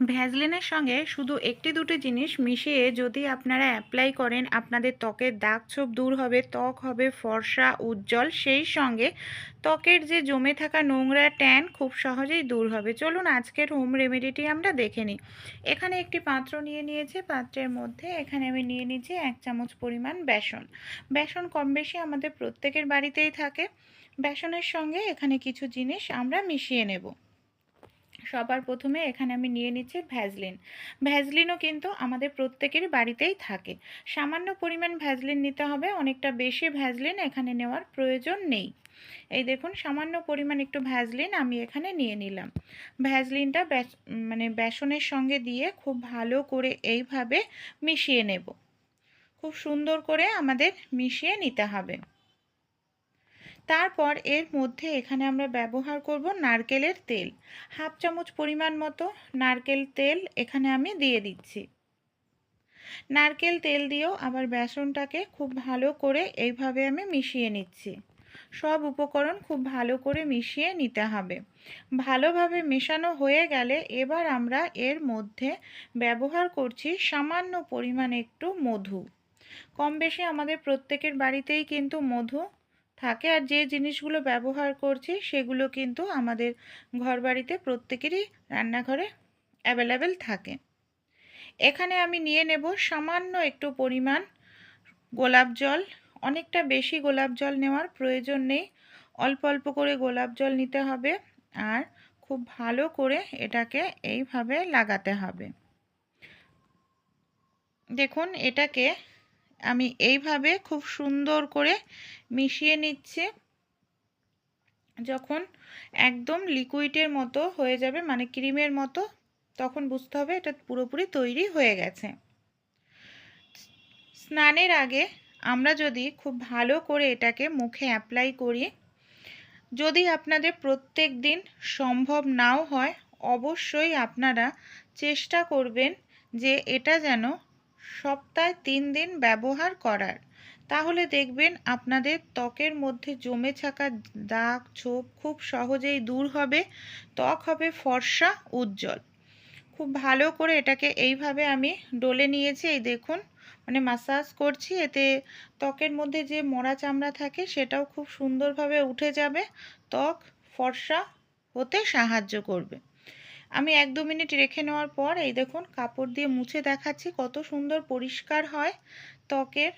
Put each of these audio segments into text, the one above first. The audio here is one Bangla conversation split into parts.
ভ্যাজলিনের সঙ্গে শুধু একটি দুটি জিনিস মিশিয়ে যদি আপনারা অ্যাপ্লাই করেন, আপনাদের ত্বকের দাগ ছোপ দূর হবে, ত্বক হবে ফর্সা, উজ্জ্বল, সেই সঙ্গে ত্বকের যে জমে থাকা নোংরা ট্যান খুব সহজেই দূর হবে। চলুন আজকের হোম রেমেডিটি আমরা দেখে নিই। এখানে একটি পাত্র নিয়ে নিয়েছি, পাত্রের মধ্যে এখানে আমি নিয়ে নিয়েছি এক চামচ পরিমাণ বেসন। বেসন কম বেশি আমাদের প্রত্যেকের বাড়িতেই থাকে। বেসনের সঙ্গে এখানে কিছু জিনিস আমরা মিশিয়ে নেব। সবার প্রথমে এখানে আমি নিয়ে নিচ্ছি ভ্যাজলিন ভ্যাজলিনও কিন্তু আমাদের প্রত্যেকের বাড়িতেই থাকে। সামান্য পরিমাণ ভ্যাজলিন নিতে হবে, অনেকটা বেশি ভ্যাজলিন এখানে নেওয়ার প্রয়োজন নেই। এই দেখুন, সামান্য পরিমাণ একটু ভ্যাজলিন আমি এখানে নিয়ে নিলাম। ভ্যাজলিনটা মানে বেসনের সঙ্গে দিয়ে খুব ভালো করে এইভাবে মিশিয়ে নেব। খুব সুন্দর করে আমাদের মিশিয়ে নিতে হবে। তারপর এর মধ্যে এখানে আমরা ব্যবহার করব নারকেলের তেল। হাফ চামচ পরিমাণ মতো নারকেল তেল এখানে আমি দিয়ে দিচ্ছি। নারকেল তেল দিয়েও আবার বেসনটাকে খুব ভালো করে এইভাবে আমি মিশিয়ে নিচ্ছি। সব উপকরণ খুব ভালো করে মিশিয়ে নিতে হবে। ভালোভাবে মেশানো হয়ে গেলে এবার আমরা এর মধ্যে ব্যবহার করছি সামান্য পরিমাণ একটু মধু। কম বেশি আমাদের প্রত্যেকের বাড়িতেই কিন্তু মধু থাকে। আর যে জিনিসগুলো ব্যবহার করছি, সেগুলো কিন্তু আমাদের ঘরবাড়িতে প্রত্যেকেরই রান্নাঘরে অ্যাভেলেবেল থাকে। এখানে আমি নিয়ে নেব সামান্য একটু পরিমাণ গোলাপ জল। অনেকটা বেশি গোলাপ জল নেওয়ার প্রয়োজন নেই। অল্প অল্প করে গোলাপ জল নিতে হবে আর খুব ভালো করে এটাকে এইভাবে লাগাতে হবে। দেখুন, এটাকে আমি এইভাবে খুব সুন্দর করে মিশিয়ে নিচ্ছে। যখন একদম লিকুইডের মতো হয়ে যাবে মানে ক্রিমের মতো, তখন বুঝতে হবে এটা পুরোপুরি তৈরি হয়ে গেছে। স্নানের আগে আমরা যদি খুব ভালো করে এটাকে মুখে অ্যাপ্লাই করি, যদি আপনাদের প্রত্যেক দিন সম্ভব নাও হয়, অবশ্যই আপনারা চেষ্টা করবেন যে এটা যেন সপ্তাহে তিন দিন ব্যবহার করার। তাহলে দেখবেন আপনাদের ত্বকের মধ্যে জমে থাকা দাগ ছোপ খুব সহজেই দূর হবে, ত্বক হবে ফর্সা, উজ্জ্বল। খুব ভালো করে এটাকে এইভাবে আমি ডলে নিয়েছি, এই দেখুন মানে মাসাজ করছি, এতে ত্বকের মধ্যে যে মরা চামড়া থাকে সেটাও খুব সুন্দরভাবে উঠে যাবে, ত্বক ফর্সা হতে সাহায্য করবে। আমি এক দু মিনিট রেখে নেওয়ার পর, এই দেখুন, কাপড় দিয়ে মুছে দেখাচ্ছি কত সুন্দর পরিষ্কার হয়। ত্বকের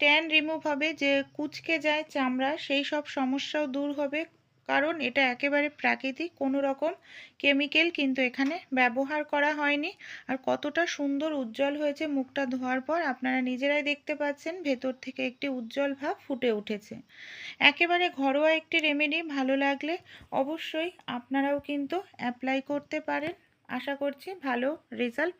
ট্যান রিমুভ হবে, যে কুচকে যায় চামড়া, সেই সব সমস্যাও দূর হবে। কারণ এটা একেবারে প্রাকৃতিক, কোনো রকম কেমিক্যাল কিন্তু এখানে ব্যবহার করা হয়নি। আর কতটা সুন্দর উজ্জ্বল হয়েছে মুখটা ধোয়ার পর, আপনারা নিজেরাই দেখতে পাচ্ছেন ভেতর থেকে একটি উজ্জ্বল ভাব ফুটে উঠেছে। একেবারে ঘরোয়া একটি রেমেডি ভালো লাগলে অবশ্যই আপনারাও কিন্তু অ্যাপ্লাই করতে পারেন। আশা করছি ভালো রেজাল্ট